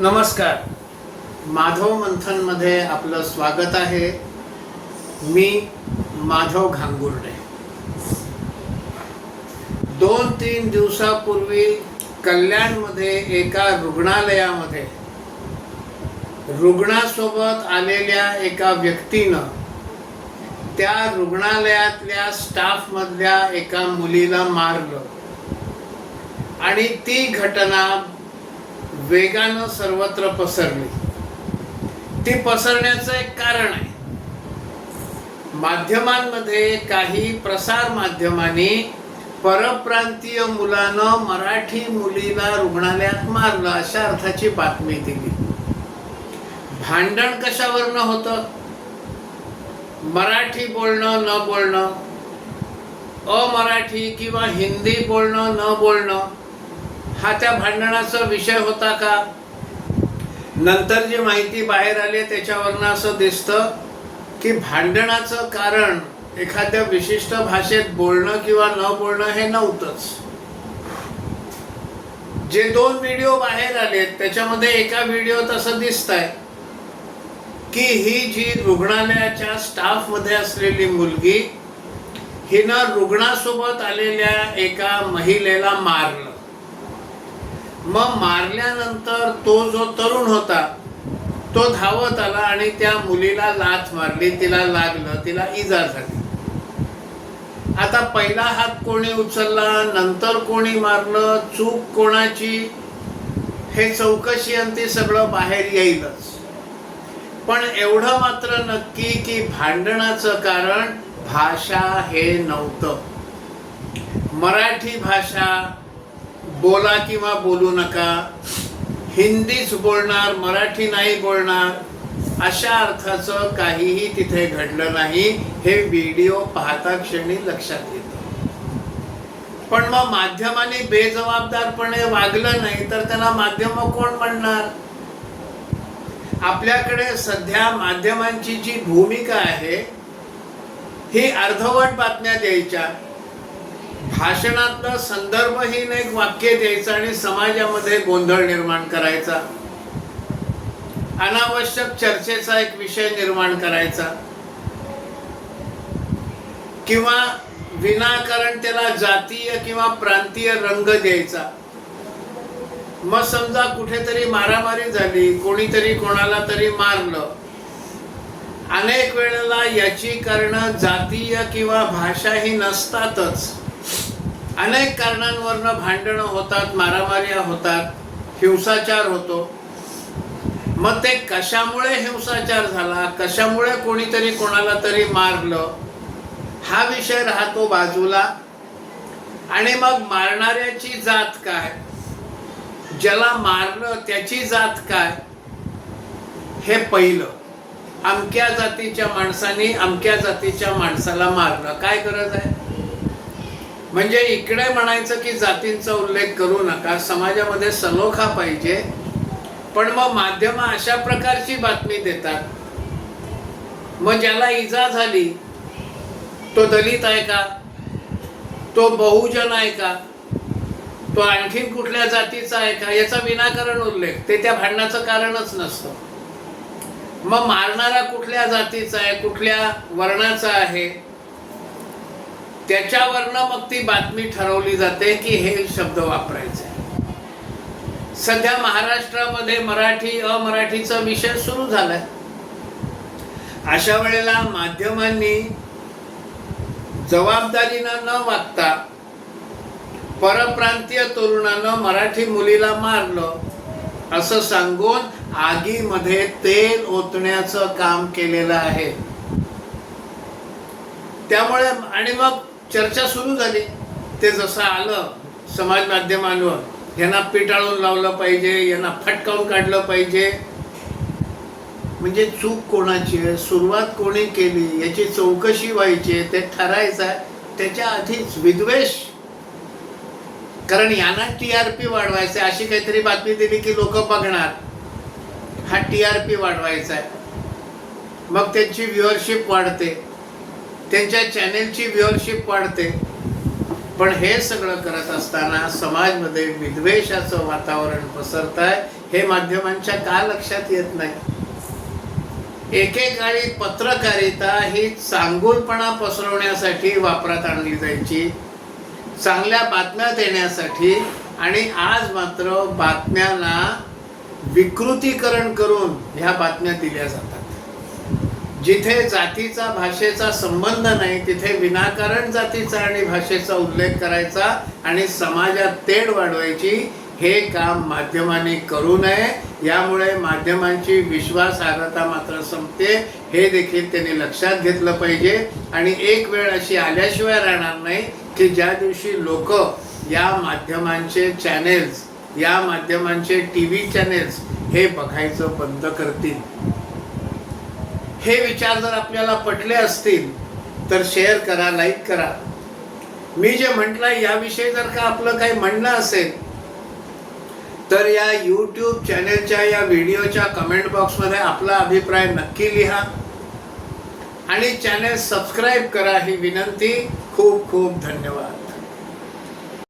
नमस्कार. माधव मंथनमध्ये आपलं स्वागत आहे. मी माधव घांगुर्डे. दोन तीन दिवसापूर्वी कल्याणमध्ये एका रुग्णालयामध्ये रुग्णासोबत आलेल्या एका व्यक्तीनं त्या रुग्णालयातल्या स्टाफमधल्या एका मुलीला मारलं. आणि ती घटना वेगानं सर्वत्र पसरली. ती पसरण्याचं एक कारण आहे. माध्यमांमध्ये काही प्रसार माध्यमांनी परप्रांतीय मुलानं मराठी मुलीला रुग्णालयात मारलं अशा अर्थाची बातमी दिली. भांडण कशावरनं होतं? मराठी बोलणं न बोलणं? अमराठी किंवा हिंदी बोलणं न बोलणं? हा त्या भांडणाचा विषय होता का? नंतर जी माहिती बाहेर आली त्याच्यावरनं असं दिसतं की भांडणाचं कारण एखाद्या विशिष्ट भाषेत बोलणं किंवा न बोलणं हे नव्हतंच. जे दोन व्हिडिओ बाहेर आलेत त्याच्यामध्ये एका व्हिडिओत असं दिसत आहे की ही जी रुग्णालयाच्या स्टाफमध्ये असलेली मुलगी हिनं रुग्णासोबत आलेल्या एका महिलेला मारलं. मग मारल्यानंतर तो जो तरुण होता तो धावत आला आणि त्या मुलीला लाथ मारली तिला लागलं तिला इजा झाली. आता पहिला हात कोणी उचलला नंतर कोणी मारलं चूक कोणाची हे चौकशी आणि ते सगळं बाहेर येईलच. पण एवढं मात्र नक्की की भांडणाचं कारण भाषा हे नव्हतं. मराठी भाषा बोला किंवा बोलू नका. हिंदीच बोलणार मराठी नाही बोलणार अशा अर्थाचं काहीही तिथे घडलं नाही हे व्हिडिओ पाहता क्षणी लक्षात येतं. पण मग माध्यमाने बेजबाबदारपणे वागलं नाही तर त्याला माध्यम कोण म्हणणार? आपल्याकडे सध्या माध्यमांची जी भूमिका आहे ही अर्धवट बातम्या द्यायच्या. भाषणातलं संदर्भहीन एक वाक्य द्यायचं आणि समाजामध्ये गोंधळ निर्माण करायचा. अनावश्यक चर्चेचा एक विषय निर्माण करायचा. किंवा विनाकारण त्याला जातीय किंवा प्रांतीय रंग द्यायचा. मग समजा कुठेतरी मारामारी झाली कोणीतरी कोणाला तरी मारलं. अनेक वेळेला याची कारण जातीय किंवा भाषा ही नसतातच. अनेक कारणांवरनं भांडणं होतात मारामाऱ्या होतात हिंसाचार होतो. मग ते कशामुळे हिंसाचार झाला? कशामुळे कोणीतरी कोणाला तरी मारलं? हा विषय राहतो बाजूला. आणि मग मारणाऱ्याची जात काय? ज्याला मारलं त्याची जात काय? हे पहिलं. अमक्या जातीच्या माणसाने अमक्या जातीच्या माणसाला मारलं. काय गरज आहे? म्हणजे इकडे म्हणायचं की जातींचा उल्लेख करू नका समाजामध्ये सलोखा पाहिजे. पण मग माध्यम अशा प्रकारची बातमी देतात. मग ज्याला इजा झाली तो दलित आहे का? तो बहुजन आहे का? तो आणखीन कुठल्या जातीचा आहे का? याचा विनाकारण उल्लेख. ते त्या भांडणाचं कारणच नसतं. मग मारणारा कुठल्या जातीचा आहे? कुठल्या वर्णाचा आहे? त्याच्यावरनं मग ती बातमी ठरवली जाते की हे शब्द वापरायचे. सध्या महाराष्ट्रामध्ये मराठी अमराठीचा विषय सुरू झालाय. अशा वेळेला माध्यमांनी जबाबदारीनं न वागता परप्रांतीय तरुणानं मराठी मुलीला मारलं असं सांगून आगीमध्ये तेल ओतण्याचं काम केलेलं आहे. त्यामुळे आणि मग चर्चा सुरू झाली. ते जसं आलं समाज माध्यमांवर यांना पिटाळून लावलं पाहिजे यांना फटकावून काढलं पाहिजे. म्हणजे चूक कोणाची आहे? सुरुवात कोणी केली? याची चौकशी व्हायची ते ठरायचं आहे. त्याच्या आधीच विद्वेष. कारण यांना टी आर पी वाढवायचं अशी काहीतरी बातमी दिली की लोक बघणार. हा टी आर पी वाढवायचा आहे. मग त्यांची व्ह्युअरशिप वाढते. त्यांच्या चॅनेलची व्ह्युअरशिप वाढते. पण हे सगळं करत असताना समाजमध्ये विद्वेषाचं वातावरण पसरत आहे हे माध्यमांच्या का लक्षात येत नाही? एकेकाळी पत्रकारिता ही चांगुलपणा पसरवण्यासाठी वापरात आणली जायची चांगल्या बातम्या देण्यासाठी आणि आज मात्र बातम्याला विकृतीकरण करून ह्या बातम्या दिल्या जातात. जिथे जातीचा भाषेचा संबंध नाही तिथे विनाकारण जातीचा आणि भाषेचा उल्लेख करायचा आणि समाजात तेढ वाढवायची हे काम माध्यमांनी करू नये. यामुळे माध्यमांची विश्वासार्हता मात्र संपते. हे देखील त्यांनी लक्षात घेतलं पाहिजे. आणि एक वेळ अशी आल्याशिवाय राहणार नाही की ज्या दिवशी लोक या माध्यमांचे चॅनेल्स या माध्यमांचे टी व्ही चॅनेल्स हे बघायचं बंद करतील. हे विचार जर आपल्याला पटले असतील तर शेअर करा लाईक करा. मी जे म्हटलंय याविषयी जर का आपलं काही म्हणणं असेल तर या यूट्यूब चॅनेलच्या या व्हिडिओच्या कमेंट बॉक्समध्ये आपला अभिप्राय नक्की लिहा. आणि चॅनेल सबस्क्राईब करा ही विनंती. खूप खूप धन्यवाद.